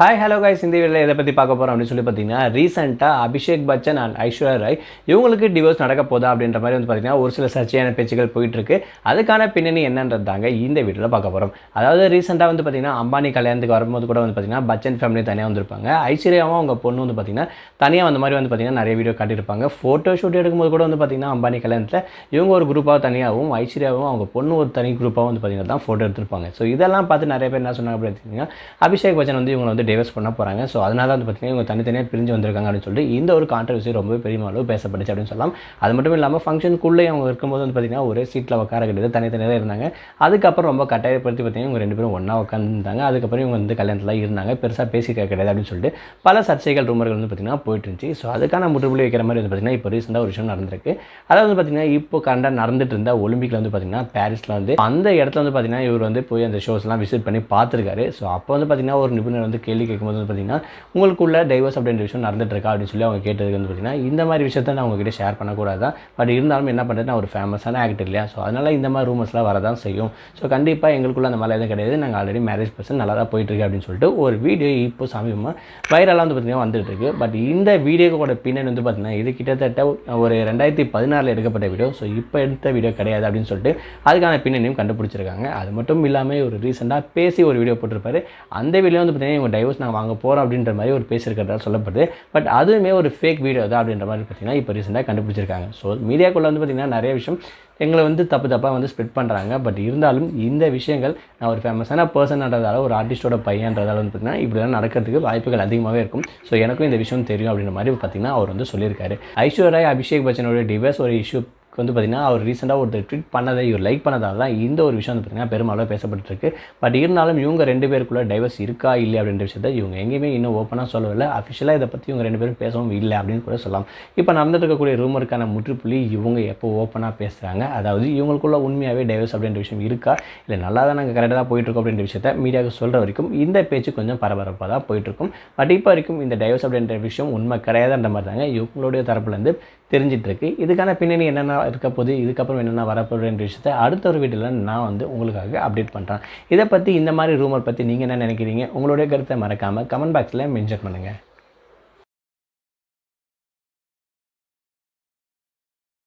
Hi hello guys இந்த வீடியோவில் எதை பற்றி பார்க்க போகிறோம் அப்படின்னு சொல்லி பார்த்தீங்கன்னா ரீசெண்டாக அபிஷேக் பச்சன் அண்ட் ஐஸ்வர்யா ராய் இவங்களுக்கு டிவோர்ஸ் நடக்க போதா அப்படின்ற மாதிரி வந்து பார்த்தீங்கன்னா ஒரு சில சர்ச்சையான பேச்சுகள் போயிட்டுருக்கு. அதுக்கான பின்னணி என்னன்றது தாங்க இந்த வீடியோவில் பார்க்க போகிறோம் அதாவது ரீசெண்டாக வந்து பார்த்தீங்கன்னா அம்பானி கல்யாணத்துக்கு வரும்போது கூட வந்து பார்த்தீங்கன்னா பச்சன் ஃபேமிலி தனியாக வந்திருப்பாங்க. ஐஸ்வர்யாவும் அவங்க பொண்ணு வந்து பார்த்தீங்கன்னா தனியாக வந்த மாதிரி வந்து பார்த்தீங்கன்னா நிறைய வீடியோ காட்டியிருப்பாங்க. ஃபோட்டோ ஷூட் எடுக்கும்போது கூட வந்து பார்த்தீங்கன்னா அம்பானி கல்யாணத்தில் இவங்க ஒரு குரூப்பாக தனியாகவும் ஐஸ்வர்யாவும் அவங்க பொண்ணு ஒரு தனி குரூப்பாக வந்து பார்த்தீங்கன்னா தான் ஃபோட்டோ எடுத்திருப்பாங்க. ஸோ இதெல்லாம் பார்த்து நிறைய பேர் என்ன சொன்னாங்க அப்படின்னு பார்த்தீங்கன்னா அபிஷேக் பச்சன் வந்து இவங்களை வந்து டைவர்ஸ் பண்ண போகிறாங்க ஸோ அதனால தான் வந்து பார்த்தீங்கன்னா இவங்க தனித்தனியாக பிரிஞ்சு வந்திருக்காங்க அப்படின்னு சொல்லிட்டு இந்த ஒரு கான்ட்ரவர்சி ரொம்பவே பெரிய அளவு பேசப்பட்டுச்சு அப்படின்னு சொல்லலாம். அது மட்டும் இல்லாமல் ஃபங்க்ஷனுக்குள்ளே அவங்க இருக்கும்போது வந்து பார்த்தீங்கன்னா ஒரே சீட்டில் உட்கார கிடையாது தனித்தனியாக தான் இருந்தாங்க. அதுக்கப்புறம் ரொம்ப கட்டாயப்படுத்தி பார்த்தீங்கன்னா இவங்க ரெண்டு பேரும் ஒன்றா உட்காந்துருந்தாங்க அதுக்கப்புறம் இவங்க வந்து கல்யாணத்தில் இருந்தாங்க. பெருசாக பேசிக்க கிடையாது அப்படின்னு சொல்லிட்டு பல சர்ச்சைகள் ரூமர்கள் வந்து பார்த்தீங்கன்னா போயிட்டு இருந்துச்சு. ஸோ அதுக்கான முற்றுப்புள்ளி வைக்கிற மாதிரி வந்து பார்த்தீங்கன்னா இப்போ ரீசெண்டாக ஒரு விஷயம் நடந்திருக்கு. அதாவது வந்து பார்த்தீங்கன்னா இப்போ கரெக்டாக நடந்துட்டு இருந்த ஒலிம்பிக்கில் வந்து பார்த்திங்கன்னா பாரிஸில் வந்து அந்த இடத்துல வந்து பார்த்தீங்கன்னா இவர் வந்து போய் அந்த ஷோஸ்லாம் விசிட் பண்ணி பார்த்துருக்காரு. ஸோ அப்போ வந்து பார்த்தீங்கன்னா ஒரு நிபுணர் வந்து கேள்வி கேட்கும்போது வந்து பார்த்தீங்கன்னா உங்களுக்குள்ள டைவர்ஸ் அப்படின்ற விஷயம் நடந்துட்டு இருக்கா அப்படின்னு சொல்லி அவங்க கேட்டதுக்கு வந்து பார்த்தீங்கன்னா இந்த மாதிரி விஷயத்தை நான் உங்ககிட்ட ஷேர் பண்ணக்கூடாது தான். பட் இருந்தாலும் என்ன பண்ணுறது நான் ஒரு ஃபேமஸான ஆக்டர் இல்லையா? ஸோ அதனால் இந்த மாதிரி ரூமர்ஸ்லாம் வரதான் செய்யும். ஸோ கண்டிப்பாக எங்களுக்குள்ள அந்த மாதிரி எதுவும் கிடையாது. நாங்கள் ஆல்ரெடி மேரேஜ் பர்சன் நல்லா தான் போயிட்டுருக்கு அப்படின்னு சொல்லிட்டு ஒரு வீடியோ இப்போ சமீபமாக வைரலாக வந்து பார்த்தீங்கன்னா வந்துட்டு இருக்கு பட் இந்த வீடியோவோட பின்னணி வந்து பார்த்தீங்கன்னா இது கிட்டத்தட்ட ஒரு ரெண்டாயிரத்தி பதினாறில் எடுக்கப்பட்ட வீடியோ ஸோ இப்போ எடுத்த வீடியோ கிடையாது அப்படின்னு சொல்லிட்டு அதுக்கான பின்னணியும் கண்டுபிடிச்சிருக்காங்க. அது மட்டும் இல்லாமல் ஒரு ரீசெண்டாக பேசி ஒரு வீடியோ போட்டிருப்பாரு. அந்த வீடியோ வந்து பார்த்தீங்கன்னா இவங்க டைவர்ஸ் நாங்கள் வாங்க போகிறோம் அப்படின்ற மாதிரி ஒரு பேசியிருக்கிறதா சொல்லப்படுது. பட் அதுவுமே ஒரு ஃபேக் வீடியோ தான் அப்படின்ற மாதிரி பார்த்தீங்கன்னா இப்போ ரீசெண்டாக கண்டுபிடிச்சிருக்காங்க. ஸோ மீடியாக்குள்ளே வந்து பார்த்தீங்கன்னா நிறைய விஷயம் எங்களை வந்து தப்பு தப்பாக வந்து ஸ்ப்ரெட் பண்ணுறாங்க பட் இருந்தாலும் இந்த விஷயங்கள் நான் ஒரு ஃபேமஸான பர்சன்ன்றதால ஒரு ஆர்டிஸ்டோட பையன்றதால வந்து பார்த்தீங்கன்னா இப்படிலாம் நடக்கிறதுக்கு வாய்ப்புகள் அதிகமாகவே இருக்கும். ஸோ எனக்கும் இந்த விஷயம் தெரியும் அப்படின்ற மாதிரி பார்த்தீங்கன்னா அவர் வந்து சொல்லியிருக்காரு. ஐஸ்வர்யா அபிஷேக் பச்சனோட டிவைஸ் ஒரு இஷ்யூ வந்து பார்த்திங்கன்னா அவர் ரீசெண்டாக ஒருத்தர் ட்வீட் பண்ணதை இவர் லைக் பண்ணதால் தான் இந்த ஒரு விஷயம் வந்து பார்த்திங்கன்னா பெருமளவு பேசப்பட்டிருக்கு. பட் இருந்தாலும் இவங்க ரெண்டு பேருக்குள்ள டைவர்ஸ் இருக்கா இல்லை அப்படின்ற விஷயத்த இவங்க எங்கேயுமே இன்னும் ஓப்பனாக சொல்லவில்லை. அஃபிஷியலாக இதை பற்றி இவங்க ரெண்டு பேரும் பேசவும் இல்லை அப்படின்னு கூட சொல்லலாம். இப்போ நடந்துட்டு இருக்கக்கூடிய ரூமருக்கான முற்றுப்புள்ளி இவங்க எப்போ ஓப்பனாக பேசுகிறாங்க அதாவது இவங்களுக்குள்ள உண்மையாகவே டைவர்ஸ் அப்படின்ற விஷயம் இருக்கா? இல்லை நல்லா தான் நாங்கள் கரெக்டாக தான் போயிட்டுருக்கோம் அப்படின்ற விஷயத்த மீடியாவுக்கு சொல்கிற வரைக்கும் இந்த பேச்சு கொஞ்சம் பரபரப்பாக தான் போயிட்டுருக்கும். பட் இப்போ வரைக்கும் இந்த டைவர்ஸ் அப்படின்ற விஷயம் உண்மை கிடையாதுன்ற மாதிரி தாங்க இவங்களுடைய தரப்புலேருந்து தெரிஞ்சிட்ருக்கு. இதுக்கான பின்னணி என்னென்ன இருக்க போகுது இதுக்கப்புறம் என்னென்ன வரப்போகுதுன்ற விஷயத்தை அடுத்த ஒரு வீட்டில் நான் வந்து உங்களுக்காக அப்டேட் பண்ணுறேன் இதை பற்றி இந்த மாதிரி ரூமர் பற்றி நீங்கள் என்ன நினைக்கிறீங்க? உங்களுடைய கருத்தை மறக்காமல் கமெண்ட் பாக்ஸில் மென்ஷன் பண்ணுங்கள்